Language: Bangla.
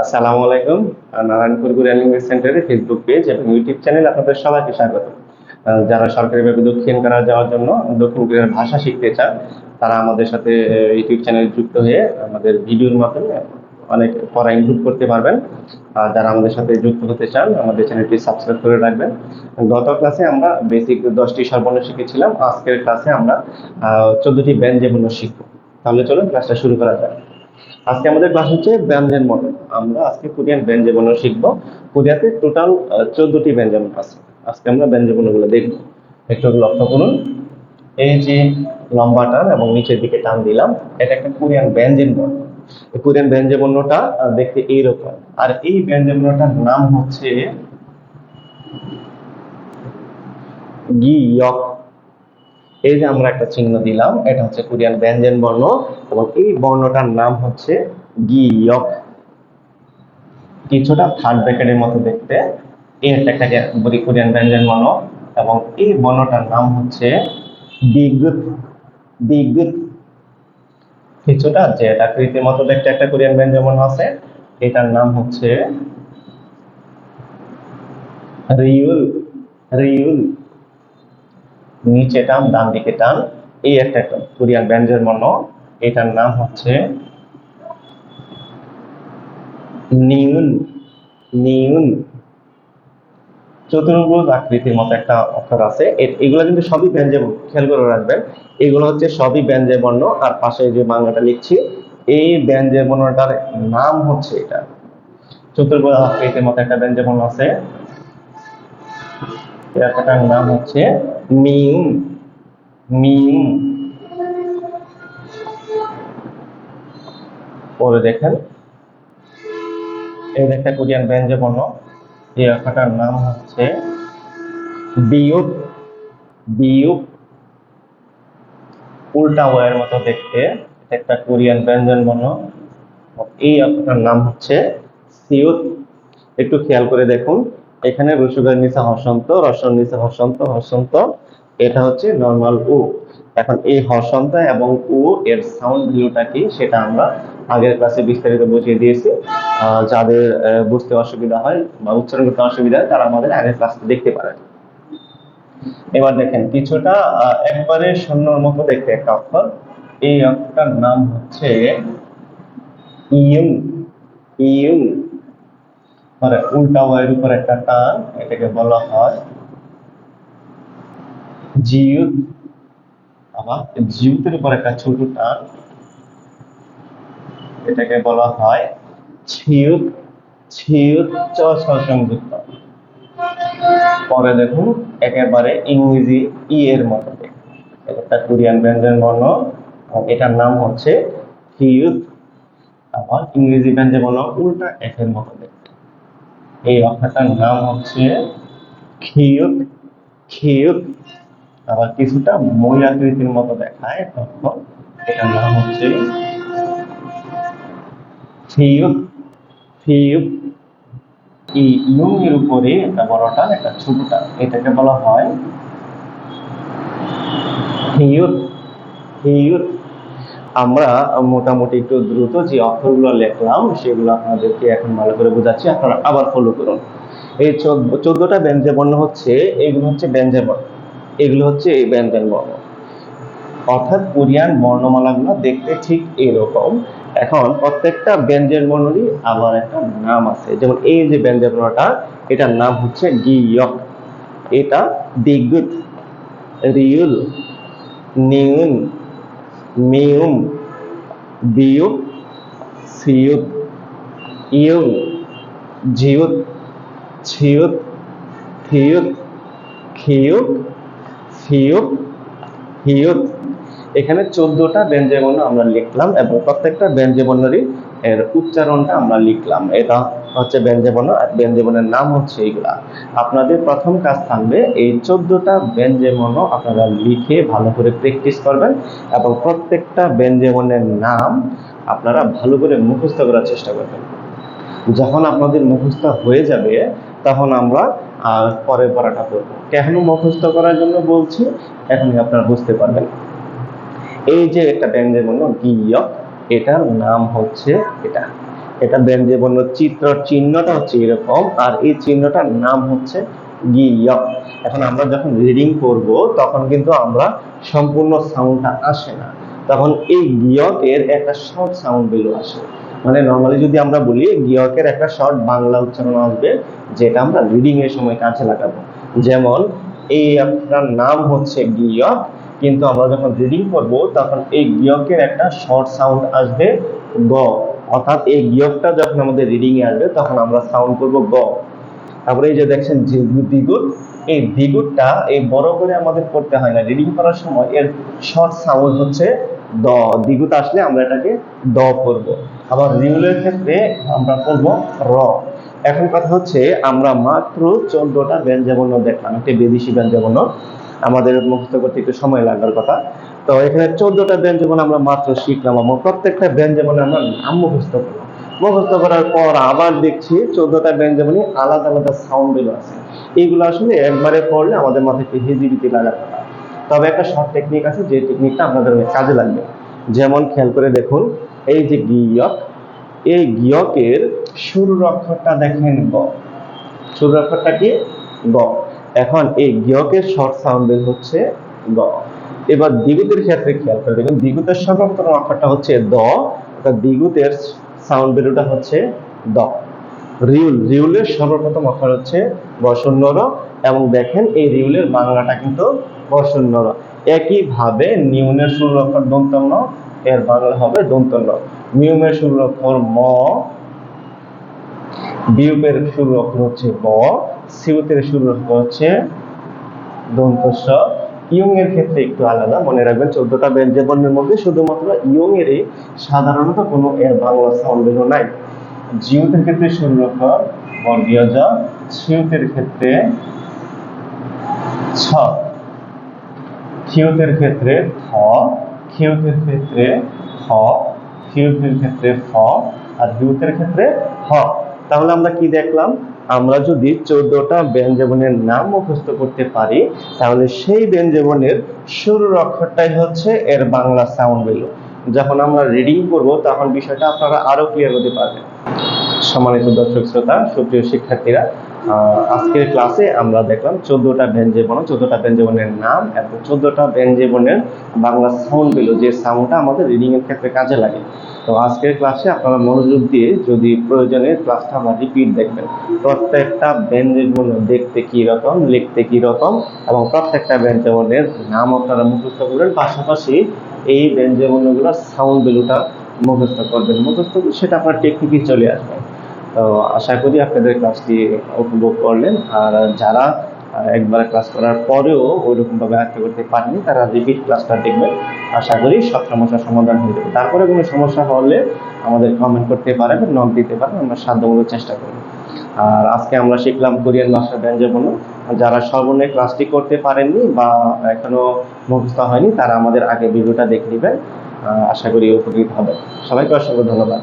আসসালামু আলাইকুম নারায়ণপুর কুরিয়ান ইংলিশ সেন্টারের ফেসবুক পেজ এবং ইউটিউব চ্যানেল আপনাদের সবাইকে স্বাগত। যারা সরকারিভাবে দক্ষিণ কানাডা যাওয়ার জন্য দক্ষিণ কোরিয়ার ভাষা শিখতে চান, তারা আমাদের সাথে ইউটিউব চ্যানেল যুক্ত হয়ে আমাদের ভিডিওর মাধ্যমে অনেক পড়া ইমপ্রুভ করতে পারবেন। আর যারা আমাদের সাথে যুক্ত হতে চান, আমাদের চ্যানেলটি সাবস্ক্রাইব করে রাখবেন। গত ক্লাসে আমরা বেসিক দশটি সর্বর্ণ শিখেছিলাম। আজকের ক্লাসে আমরা চোদ্দটি ব্যঞ্জনবর্ণ শিখব। তাহলে চলুন ক্লাসটা শুরু করা যাক। আজকে আমাদের ক্লাস হচ্ছে ব্যঞ্জন মডেল। আমরা আজকে কোরিয়ান ব্যঞ্জন শিখব। কোরিয়াতে টোটাল চোদ্দটি ব্যঞ্জন আছে। আজকে আমরা ব্যঞ্জন বর্ণগুলো দেখব। একটু লক্ষ্য করুন। এই যে লম্বা টান এবং নিচের দিকে টান দিলাম এটা একটা কোরিয়ান ব্যঞ্জন বর্ণ এই কোরিয়ান ব্যঞ্জন বর্ণটা আহ, দেখতে এইরকম। আর এই ব্যঞ্জন বর্ণটার নাম হচ্ছে গিয়ক। এই যে আমরা একটা চিহ্ন দিলাম, এটা হচ্ছে কোরিয়ান ব্যঞ্জন বর্ণ এবং এই বর্ণটার নাম হচ্ছে গিয়ক। কিছুটা থার্ড ব্র্যাকেটের মতো দেখতে। এই একটা একটা কোরিয়ান ব্যঞ্জন বর্ণ এবং এই বর্ণটার নাম হচ্ছে কিছুটা যে এটা কৃতির মতো দেখতে একটা কোরিয়ান ব্যঞ্জন বর্ণ আছে। এটার নাম হচ্ছে রিউল। রিউল। নিচে টান, ডান দিকে টান, এই একটা কোরিয়ান ব্যঞ্জন বর্ণ এটার নাম হচ্ছে নিউন নিউন। চতুর্ভুজ আকৃতির মতো একটা অক্ষর আছে। এগুলো কিন্তু সবই ব্যঞ্জন খেয়াল করে রাখবেন, এগুলো হচ্ছে সবই ব্যঞ্জন বর্ণ, আর পাশে যে বাংলাটা লিখছি, এই ব্যঞ্জন বর্ণটার নাম হচ্ছে এটা। চতুর্ভুজ আকৃতির মতো একটা ব্যঞ্জন বর্ণ আছে। এটার নাম হচ্ছে মিউম মিউম পরে দেখেন। এই একটা কোরিয়ান ব্যঞ্জন বর্ণ এই অক্ষরটার নাম হচ্ছে বিয়ুপ বিয়ুপ উল্টা ওয়ের মতো দেখতে। এটা একটা কোরিয়ান ব্যঞ্জন বর্ণ এই অক্ষরটার নাম হচ্ছে সিউত। একটু খেয়াল করে দেখুন। এখানে রসুগার নিচে হসন্ত রসন নিচে হসন্ত হসন্ত এটা হচ্ছে নর্মাল উ এখন এই হসন্ত এবং উ এর সাউন্ড ভিউটা কি সেটা আমরা আগের ক্লাসে বিস্তারিত বুঝিয়ে দিয়েছি। যাদের বুঝতে অসুবিধা হয় বা উচ্চারণ করতে অসুবিধা হয়, তারা আমাদের আগের ক্লাসটা দেখতে পারেন। এবার দেখেন, কিছুটা একবারে শূন্যর মতো দেখতে একটা অক্ষর। এই অক্ষরটার নাম হচ্ছে ইউম। ইউম। মানে উল্টা ওয়ের উপর একটা টান, এটাকে বলা হয় জিউত আবার জিউতের উপর একটা ছোট টান, এটাকে বলা হয় ছিউত ছিউত চ সংযুক্ত পরে দেখুন, একেবারে ইংরেজি ই এর মতো। একটা কোরিয়ান ব্যঞ্জন বর্ণ এটার নাম হচ্ছে হিউত আবার ইংরেজি ব্যঞ্জন বর্ণ উল্টা এফ এর মতো। এই অক্ষরটার নাম হচ্ছে খিউত খিউত আবার কিছুটা মই আকৃতির মতো দেখায়, তখন এটার নাম হচ্ছে ফিউত ফিউত এই ইয়ং উপরে একটা বড়টা একটা ছোটটা এটাকে বলা হয় হিউত হিউত আমরা মোটামুটি একটু দ্রুত যে অক্ষরগুলো লিখলাম, সেগুলো আপনাদেরকে এখন ভালো করে বোঝাচ্ছি। আপনারা আবার ফলো করুন। এই চোদ্দটা ব্যঞ্জন বর্ণ হচ্ছে, এগুলো হচ্ছে ব্যঞ্জন বর্ণ। এগুলো হচ্ছে এই ব্যঞ্জন বর্ণ। অর্থাৎ কোরিয়ান বর্ণমালাগুলো দেখতে ঠিক এরকম। এখন প্রত্যেকটা ব্যঞ্জন বর্ণেরই আবার একটা নাম আছে। যেমন এই যে ব্যঞ্জন বর্ণটা, এটার নাম হচ্ছে গিয়ক। এটা দিগুত রিউল নিউন মিউম বিয়ুক সিয়ুত ইয়ুং জিয়ুত ছিয়ুত থিয়ুত খিয়ুক ফিয়ুক হিয়ুত এখানে চোদ্দটা ব্যঞ্জনবর্ণ আমরা লিখলাম এবং প্রত্যেকটা ব্যঞ্জনবর্ণেরই এর উচ্চারণটা আমরা লিখলাম। এটা হচ্ছে ব্যঞ্জনবর্ণ আর ব্যঞ্জনবর্ণের নাম হচ্ছে এইগুলা। আপনাদের প্রথম কাজ থাকবে এই চোদ্দটা ব্যঞ্জনবর্ণ আপনারা লিখে ভালো করে প্র্যাকটিস করবেন এবং প্রত্যেকটা ব্যঞ্জনবর্ণের নাম আপনারা ভালো করে মুখস্থ করার চেষ্টা করবেন। যখন আপনাদের মুখস্থ হয়ে যাবে তখন আমরা আহ, পরের পড়াটা করব। কেন মুখস্থ করার জন্য বলছি? এখনই আপনারা বুঝতে পারবেন। এই যে একটা ব্যঞ্জন বর্ণ গিয়ক এটার নাম হচ্ছে এটা। এটা ব্যঞ্জন বর্ণ চিত্র চিহ্নটা হচ্ছে এরকম, আর এই চিহ্নটার নাম হচ্ছে গিয়ক এখন আমরা যখন রিডিং করব, তখন কিন্তু আমরা সম্পূর্ণ সাউন্ডটা আসে না। তখন এই গিয়কের একটা শর্ট সাউন্ড বেলো আসে। মানে নর্মালি যদি আমরা বলি গিয়কের একটা শর্ট বাংলা উচ্চারণ আসবে, যেটা আমরা রিডিং এর সময় কাছে লাগাবো। যেমন, এই আপনার নাম হচ্ছে গিয়ক কিন্তু আমরা যখন রিডিং করব, তখন এই গিয়কের একটা শর্ট সাউন্ড আসবে গ। অর্থাৎ এই গিয়কটা যখন আমাদের রিডিং এ আসবে, তখন আমরা সাউন্ড করব গ। তারপরে এই যে দেখছেন দ্বিগুণ, এই দ্বিগুণটা, এই বড় করে আমাদের করতে হয় না। রিডিং করার সময় এর শর্ট সাউন্ড হচ্ছে দ। দ্বিগুণ আসলে আমরা এটাকে দ করব। আবার রিউলের ক্ষেত্রে আমরা করব র। এখন কথা হচ্ছে, আমরা মাত্র চোদ্দটা ব্যঞ্জনবর্ণ দেখলাম। একটি বিদেশি ব্যঞ্জনবর্ণ। আমাদের মুখস্থ করতে একটু সময় লাগার কথা। তো এখানে চোদ্দটা ব্যঞ্জনবর্ণ আমরা মাত্র শিখলাম এবং প্রত্যেকটা ব্যঞ্জনবর্ণে আমরা নাম মুখস্থ করলাম। মুখস্থ করার পর আবার দেখছি চোদ্দটা ব্যঞ্জনবর্ণে আলাদা আলাদা সাউন্ডগুলো আছে। এইগুলো আসলে একবারে পড়লে আমাদের মাথায় একটু হেজিবিতি লাগার কথা। তবে একটা শর্ট টেকনিক আছে যে টেকনিকটা আপনাদের কাজে লাগবে। যেমন খেয়াল করে দেখুন এই যে গিয়ক এই গিয়কের শুরুর অক্ষরটা দেখেন গ। শুরুর অক্ষরটা কি? গ। এখন এই গিয়কের শর্ট সাউন্ড হচ্ছে, গ। এবার দ্বিগুতের ক্ষেত্রে খেয়াল করে দেখুন, দ্বিগুতের সর্বপ্রথম অক্ষরটা হচ্ছে দ, অর্থাৎ দ্বিগুতের সাউন্ড বেরোটা হচ্ছে দ। রিউল, রিউলের সর্বপ্রথম অক্ষর হচ্ছে বসন্ন র এবং দেখেন এই রিউলের বাংলাটা কিন্তু বসন্ন র একইভাবে নিউনের শুরুর অক্ষর দন্তন্য, এর বাংলা হবে দন্তন্য। মিউমের শুরুর অক্ষর ম বিউপের শুরুর অক্ষর হচ্ছে ব। সিউতের অক্ষর হচ্ছে দন্ত স ইয়ং এর ক্ষেত্রে একটু আলাদা, মনে রাখবেন চোদ্দটা ব্যঞ্জন বর্ণের মধ্যে শুধুমাত্র ইয়ং এরই সাধারণত কোনো এর বাংলা সাউন্ড বেরো নাই। জিউতের ক্ষেত্রে অক্ষর বর্গীয় জ সিউতের ক্ষেত্রে ছ। খিউতের ক্ষেত্রে থ খিউতের ক্ষেত্রে খ। খিউতের ক্ষেত্রে ফ আর হিউতের ক্ষেত্রে হ। তাহলে আমরা কি দেখলাম? আমরা যদি চোদ্দটা ব্যঞ্জবনের নাম মুখস্থ করতে পারি, তাহলে সেই ব্যঞ্জবনের শুরুর অক্ষরটাই হচ্ছে এর বাংলা সাউন্ড বেলো যখন আমরা রিডিং করব, তখন বিষয়টা আপনারা আরও ক্লিয়ার হতে পারবেন। সম্মানিত দর্শক শ্রোতা, সুপ্রিয় শিক্ষার্থীরা আজকের ক্লাসে আমরা দেখলাম চোদ্দটা ব্যঞ্জীবন চোদ্দটা ব্যঞ্জীবনের নাম এবং চোদ্দটা ব্যঞ্জীবনের বাংলা সাউন্ড বেলো, যে সাউন্ডটা আমাদের রিডিংয়ের ক্ষেত্রে কাজে লাগে। তো আজকের ক্লাসে আপনারা মনোযোগ দিয়ে যদি প্রয়োজনে ক্লাসটা আমরা রিপিট দেখবেন। প্রত্যেকটা ব্যঞ্জীবন দেখতে কি রকম, লিখতে কি রকম, এবং প্রত্যেকটা ব্যঞ্জনের নাম আপনারা মুখস্থ করবেন, পাশাপাশি এই ব্যঞ্জনগুলোর সাউন্ড বেলুটা মুখস্থ করবেন। মুখস্থ সেটা আপনার টেকনিকে চলে আসবে। তো আশা করি আপনাদের ক্লাসটি উপভোগ করলেন। আর যারা একবার ক্লাস করার পরেও ওইরকম ভাবে আয়ত্ত করতে পারেনি তারা রিপিট ক্লাসটা দেখবেন। আশা করি সব সমস্যার সমাধান হয়ে যাবে। তারপরে কোনো সমস্যা হলে আমাদের কমেন্ট করতে পারেন নক দিতে পারেন, আমরা সাধ্যমতো চেষ্টা করব। আর আজকে আমরা শিখলাম কোরিয়ান ভাষা ব্যঞ্জন যারা সর্বনে ক্লাসটি করতে পারেননি বা এখনও মুখস্থ হয়নি, তারা আমাদের আগে ভিডিওটা দেখে নেবেন। আশা করি উপকৃত হবে। সবাইকে অসংখ্য ধন্যবাদ।